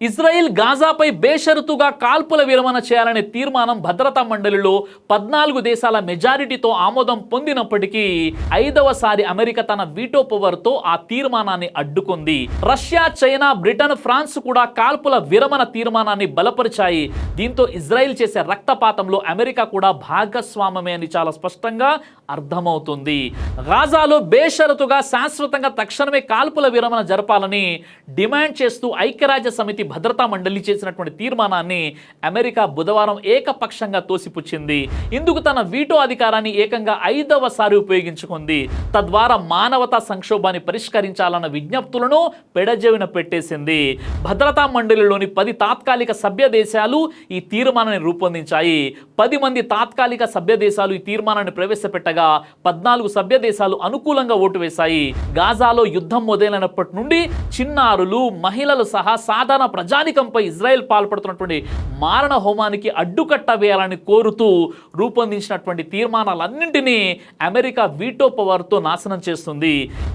Israel గాజాపై బేషరతుగా కాల్పుల విరమణ చేయాలనే తీర్మానం భద్రతా మండలిలో పద్నాలుగు దేశాల మెజారిటీతో ఆమోదం పొందినప్పటికీ ఐదవసారి అమెరికా తన వీటో పవర్తో ఆ తీర్మానాన్ని అడ్డుకుంది. రష్యా చైనా బ్రిటన్ ఫ్రాన్స్ కూడా కాల్పుల విరమణ తీర్మానాన్ని బలపరిచాయి. దీంతో ఇజ్రాయిల్ చేసే రక్తపాతంలో అమెరికా కూడా భాగస్వామమే అని చాలా స్పష్టంగా అర్థమవుతుంది. గాజాలో బేషరతుగా శాశ్వతంగా తక్షణమే కాల్పుల విరమణ జరపాలని డిమాండ్ చేస్తూ ఐక్యరాజ్య సమితి భద్రతా మండలి చేసినటువంటి తీర్మానాన్ని అమెరికా బుధవారం ఏకపక్షంగా తోసిపుచ్చింది. ఇందుకు తన వీటో అధికారాన్ని ఏకంగా ఐదవసారి ఉపయోగించుకుంది. తద్వారా మానవతా సంక్షోభాన్ని పరిష్కరించాలన్న విజ్ఞప్తులను పెడజేవిన పెట్టేసింది. భద్రతా మండలిలోని పది తాత్కాలిక సభ్య దేశాలు ఈ తీర్మానాన్ని రూపొందించాయి. పది మంది తాత్కాలిక సభ్య దేశాలు ఈ తీర్మానాన్ని ప్రవేశపెట్టగా పద్నాలుగు సభ్య దేశాలు అనుకూలంగా ఓటు వేశాయి. గాజాలో యుద్ధం మొదలైనప్పటి నుండి చిన్నారులు మహిళలు సహా సాధారణ ప్రజానికంపై ఇజ్రాయెల్ పాల్పడుతున్నటువంటి మారణ హోమానికి అడ్డుకట్ట వేయాలని కోరుతూ రూపొందించినటువంటి తీర్మానాలన్నింటినీ అమెరికా వీటో పవర్తో నాశనం చేస్తుంది.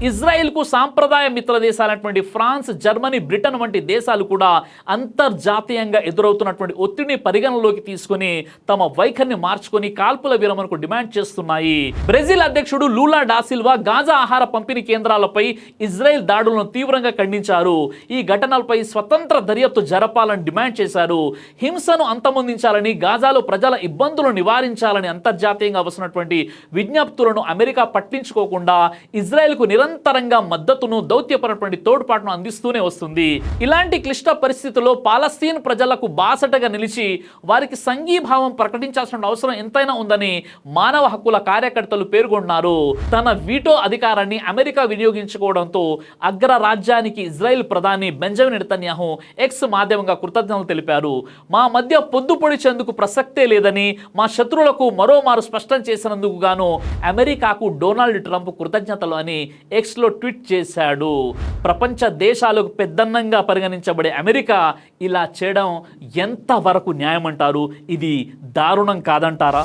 ఇజ్రాయెల్కు సాంప్రదాయ మిత్ర దేశాలైనటువంటి ఫ్రాన్స్ జర్మనీ బ్రిటన్ వంటి దేశాలు కూడా అంతర్జాతీయంగా ఎదురవుతున్నటువంటి ఒత్తిడిని పరిగణలోకి తీసుకొని తమ వైఖరిని మార్చుకొని కాల్పుల విరమణకు డిమాండ్ చేస్తున్నాయి. బ్రెజిల్ అధ్యక్షుడు లూలా డాసిల్వా గాజా ఆహార పంపిణీ కేంద్రాలపై ఇజ్రాయెల్ దాడులను తీవ్రంగా ఖండించారు. ఈ ఘటనలపై స్వతంత్ర దర్యాప్తు జరపాలని డిమాండ్ చేశారు. హింసను అంతమొందించాలని గాజాలో ప్రజల ఇబ్బందులను నివారించాలని అంతర్జాతీయంగా వస్తున్నటువంటి విజ్ఞప్తులను అమెరికా పట్టించుకోకుండా ఇజ్రాయెల్కు నిరంతరంగా మద్దతును దౌత్యపరటువంటి తోడ్పాటును అందిస్తూనే వస్తుంది. ఇలాంటి క్లిష్ట పరిస్థితుల్లో పాలస్తీన్ ప్రజలకు బాసటగా నిలిచి వారికి సంఘీభావం ప్రకటించాల్సిన అవసరం ఎంతైనా ఉందని మానవ హక్కుల కార్యకర్తలు పేర్కొన్నారు. తన వీటో అధికారాన్ని అమెరికా వినియోగించుకోవడంతో అగ్ర రాజ్యానికి ఇజ్రాయెల్ ప్రధాని బెంజమిన్ నెతన్యాహు ఎక్స్ మాధ్యమంగా కృతజ్ఞతలు తెలిపారు. మా మధ్య పొద్దు పొడిచేందుకు ప్రసక్తే లేదని మా శత్రువులకు మరోమారు స్పష్టం చేసినందుకు గాను అమెరికాకు డొనాల్డ్ ట్రంప్ కృతజ్ఞతలు అని ఎక్స్లో ట్వీట్ చేశాడు. ప్రపంచ దేశాలకు పెద్దన్నంగా పరిగణించబడే అమెరికా ఇలా చేయడం ఎంతవరకు న్యాయం అంటారు ఇది దారుణం కాదంటారా?